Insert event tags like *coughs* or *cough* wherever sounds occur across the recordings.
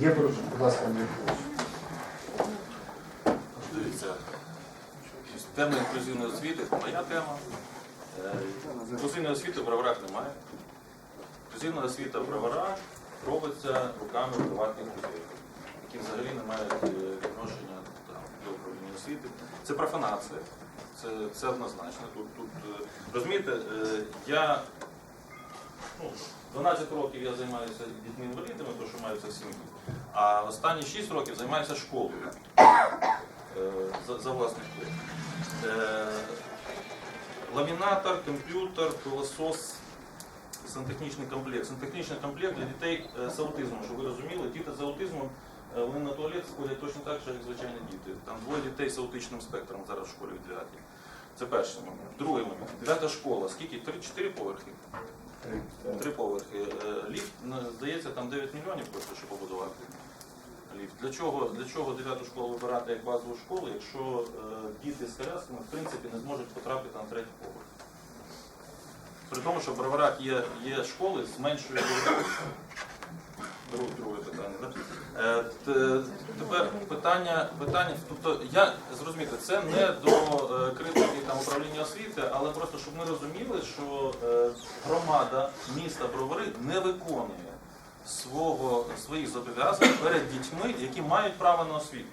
Є порушення, будь ласка, Андрій. Дивіться, тема інклюзивної освіти це моя тема. Е, Інклюзивної освіти в броварах немає. Інклюзивна освіта в броварах робиться руками приватних людей, які взагалі не мають е, відношення до управління освіти. Це профанація. Це, це однозначно. Тут, тут, е, розумієте, я ну, 12 років я займаюся дітьми інвалідами, в сім'ї. А останні 6 років займаюся школою е, за, за власний кошт. Е, Ламінатор, комп'ютер, пилосос, сантехнічний комплект. Сантехнічний комплект для дітей е, з аутизмом, щоб ви розуміли, діти з аутизмом вони на туалет сходять точно так як звичайні діти. Там двоє дітей з аутичним спектром зараз в школі в 9. Це перший момент. Другий момент. Дев'ята школа. Скільки? Три-чотири поверхи. Три поверхи. Ліфт, здається, там 9 мільйонів просто, щоб побудувати ліфт. Для чого, для чого 9 школу вибирати як базову школу, якщо е, діти з колясками в принципі не зможуть потрапити на третій поверх? При тому, що в Броварах є, є школи з меншою. *coughs* Друге, друге питання. Да? Е, т- тепер питання, питання, тобто я зрозумієте, це не до е, критики там управління освіти, але просто щоб ми розуміли, що е, громада міста Бровари не виконує свого, своїх зобов'язань перед дітьми, які мають право на освіту.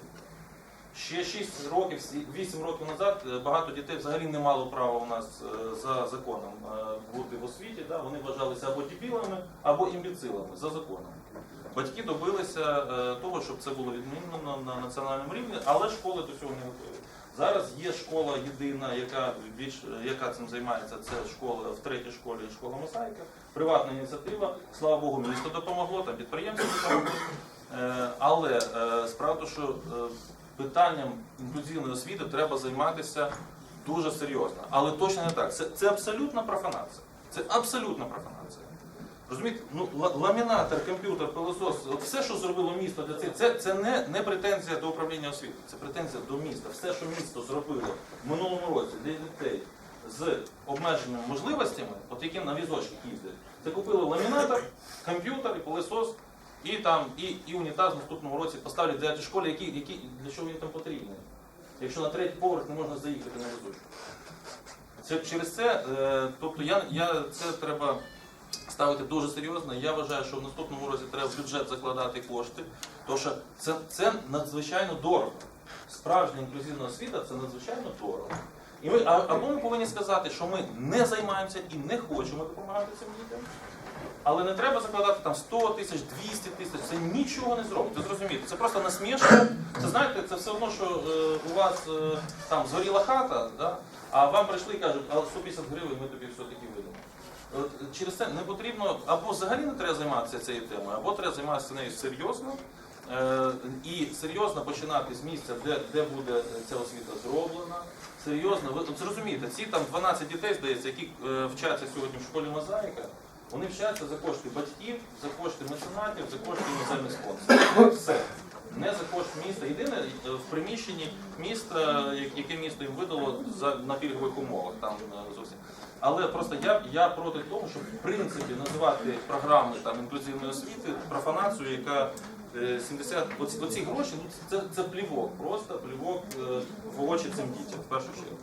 Ще 6 років, 8 років назад е, багато дітей взагалі не мало права у нас е, за законом е, бути в освіті. Да? Вони вважалися або дебілами, або імбіцилами за законом. Батьки добилися того, щоб це було відмінено на національному рівні, але школи до цього не готові. Зараз є школа єдина, яка більш яка цим займається. Це школа в третій школі школа Мосайка, приватна ініціатива. Слава Богу, місто допомогло, там підприємці допомогли. Е, Але е, тому, що е, питанням інклюзивної освіти треба займатися дуже серйозно. Але точно не так. Це, це абсолютна профанація. Це абсолютна профанація. Розумієте, ну ламінатор, комп'ютер, пилосос, от все, що зробило місто для цих, це, це не, не претензія до управління освіти, це претензія до міста. Все, що місто зробило в минулому році для дітей з обмеженими можливостями, от які на візочках їздять, це купили ламінатор, комп'ютер і пилосос, і там і, і унітаз в наступному році поставлять для школи, які, які для чого він там потрібний. Якщо на третій поверх не можна заїхати на візочку. Це через це, е, тобто я, я це треба ставити дуже серйозно. Я вважаю, що в наступному році треба в бюджет закладати кошти, тому що це, це надзвичайно дорого. Справжня інклюзивна освіта це надзвичайно дорого. І ми, або ми повинні сказати, що ми не займаємося і не хочемо допомагати цим дітям. Але не треба закладати там 100 тисяч, 200 тисяч, це нічого не зробить. Ви зрозумієте, це просто насмішка. Це знаєте, це все одно, що е, у вас е, там згоріла хата, да? а вам прийшли і кажуть, а 150 гривень ми тобі все-таки видамо. От Через це не потрібно або взагалі не треба займатися цією темою, або треба займатися нею серйозно е, і серйозно починати з місця, де, де буде ця освіта зроблена. Серйозно, ви зрозумієте, ці там 12 дітей, здається, які е, вчаться сьогодні в школі Мозаїка, вони вчаться за кошти батьків, за кошти меценатів, за кошти іноземних спонсорів. Все. Не за кошт міста. Єдине е, в приміщенні міста, яке місто їм видало за на пільгових умовах. Там е, зовсім. Але просто я, я проти того, щоб в принципі називати програми там інклюзивної освіти профанацію, яка е, 70 оці, оці гроші, ну це, це плівок, просто плівок е, в очі цим дітям в першу чергу.